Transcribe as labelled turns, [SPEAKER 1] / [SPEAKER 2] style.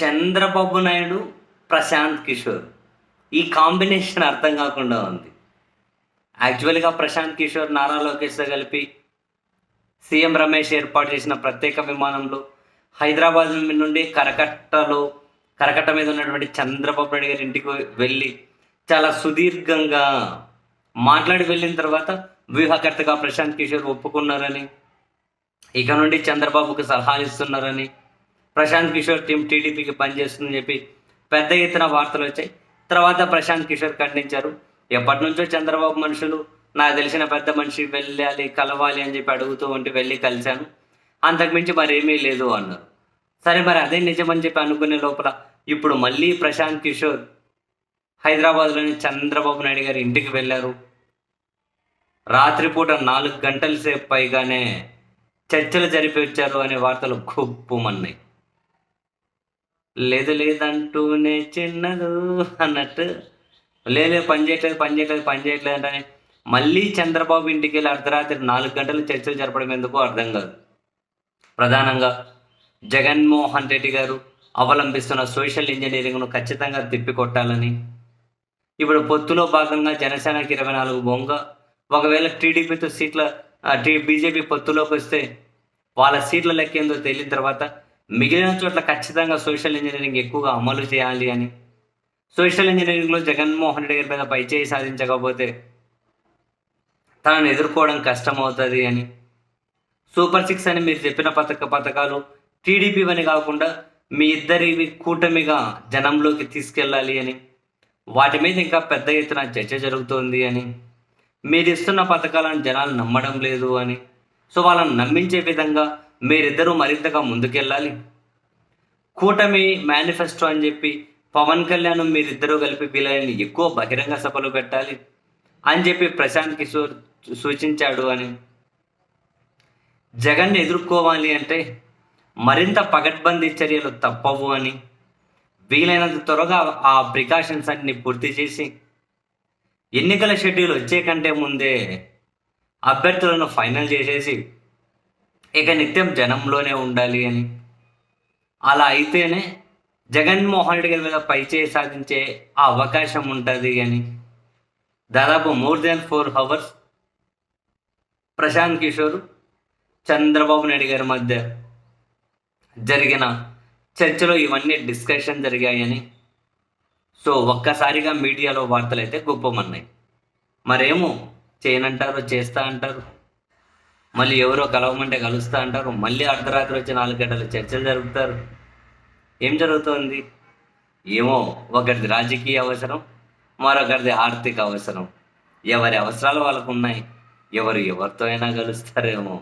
[SPEAKER 1] చంద్రబాబు నాయుడు ప్రశాంత్ కిషోర్. ఈ కాంబినేషన్ అర్థం కాకుండా ఉంది. యాక్చువల్గా ప్రశాంత్ కిషోర్ నారా లోకేష్తో కలిపి సీఎం రమేష్ ఏర్పాటు చేసిన ప్రత్యేక విమానంలో హైదరాబాద్ నుండి కరకట్టలో కరకట్ట మీద ఉన్నటువంటి చంద్రబాబు నాయుడు గారి ఇంటికి వెళ్ళి చాలా సుదీర్ఘంగా మాట్లాడి వెళ్ళిన తర్వాత వ్యూహకర్తగా ప్రశాంత్ కిషోర్ ఒప్పుకున్నారని ఇక నుండి చంద్రబాబుకు సలహాలు ఇస్తున్నారని ప్రశాంత్ కిషోర్ టీం టీడీపీకి పనిచేస్తుందని చెప్పి పెద్ద ఎత్తున వార్తలు వచ్చాయి. తర్వాత ప్రశాంత్ కిషోర్ ఖండించారు. ఎప్పటి నుంచో చంద్రబాబు మనుషులు నాకు తెలిసిన పెద్ద మనిషి వెళ్ళాలి కలవాలి అని చెప్పి అడుగుతూ ఉంటే వెళ్ళి కలిశాను. అంతకుమించి మరేమీ లేదు అన్నారు. సరే మరి అదే నిజమని చెప్పి అనుకునే లోపల ఇప్పుడు మళ్ళీ ప్రశాంత్ కిషోర్ హైదరాబాద్లోని చంద్రబాబు నాయుడు గారి ఇంటికి వెళ్ళారు. రాత్రిపూట నాలుగు గంటల సేపు పైగానే చర్చలు జరిపి వచ్చారు అనే వార్తలు గుప్పుమన్నాయి లేదు లేదంటూనే చిన్నదు అన్నట్టు. లేదు పని చేయట్లేదు పని చేయట్లేదు పని చేయట్లేదు అంటే మళ్ళీ చంద్రబాబు ఇంటికి వెళ్ళి అర్ధరాత్రి నాలుగు గంటలు చర్చలు జరపడం ఎందుకు అర్థం కాదు. ప్రధానంగా జగన్మోహన్ రెడ్డి గారు అవలంబిస్తున్న సోషల్ ఇంజనీరింగ్ను ఖచ్చితంగా తిప్పికొట్టాలని. ఇప్పుడు పొత్తులో భాగంగా జనసేనకి ఇరవై నాలుగు బొంగ. ఒకవేళ టీడీపీతో సీట్ల టీ బీజేపీ పొత్తులోకి వస్తే వాళ్ళ సీట్ల లెక్క ఏందో తేలిన తర్వాత మిగిలిన చోట్ల ఖచ్చితంగా సోషల్ ఇంజనీరింగ్ ఎక్కువగా అమలు చేయాలి అని. సోషల్ ఇంజనీరింగ్లో జగన్మోహన్ రెడ్డి గారి మీద పైచేయి సాధించకపోతే తనను ఎదుర్కోవడం కష్టమవుతుంది అని. సూపర్ సిక్స్ అని మీరు చెప్పిన పథక పథకాలు టీడీపీ అని కాకుండా మీ ఇద్దరివి కూటమిగా జనంలోకి తీసుకెళ్ళాలి అని. వాటి మీద ఇంకా పెద్ద ఎత్తున చర్చ జరుగుతోంది అని. మీరు ఇస్తున్న పథకాలను జనాలు నమ్మడం లేదు అని. సో వాళ్ళని నమ్మించే విధంగా మీరిద్దరూ మరింతగా ముందుకెళ్ళాలి. కూటమి మేనిఫెస్టో అని చెప్పి పవన్ కళ్యాణ్ మీరిద్దరూ కలిపి వీళ్ళని ఎక్కువ బహిరంగ సభలు పెట్టాలి అని చెప్పి ప్రశాంత్ కిషోర్ సూచించాడు అని. జగన్ ఎదుర్కోవాలి అంటే మరింత పగడ్బందీ చర్యలు తప్పవు అని వీలైనంత త్వరగా ఆ ప్రికాషన్స్ అన్ని పూర్తి చేసి ఎన్నికల షెడ్యూల్ వచ్చే కంటే ముందే అభ్యర్థులను ఫైనల్ చేసేసి ఇక నిత్యం జనంలోనే ఉండాలి అని. అలా అయితేనే జగన్మోహన్ రెడ్డి గారి మీద పైచేయి సాధించే ఆ అవకాశం ఉంటుంది అని. దాదాపు more than four hours Prashant Kishor Chandrababu Naidu గారి మధ్య జరిగిన చర్చలో ఇవన్నీ డిస్కషన్ జరిగాయని. సో ఒక్కసారిగా మీడియాలో వార్తలు అయితే గొప్పమన్నాయి. మరేమో చేయనంటారు చేస్తా అంటారు. మళ్ళీ ఎవరో కలవమంటే కలుస్తా అంటారు. మళ్ళీ అర్ధరాత్రి వచ్చి నాలుగు గంటలు చర్చలు జరుపుతారు. ఏం జరుగుతోంది? ఏమో ఒకరిది రాజకీయ అవసరం మరొకరిది ఆర్థిక అవసరం. ఎవరి అవసరాలు వాళ్ళకు ఉన్నాయి ఎవరు ఎవరితో అయినా కలుస్తారేమో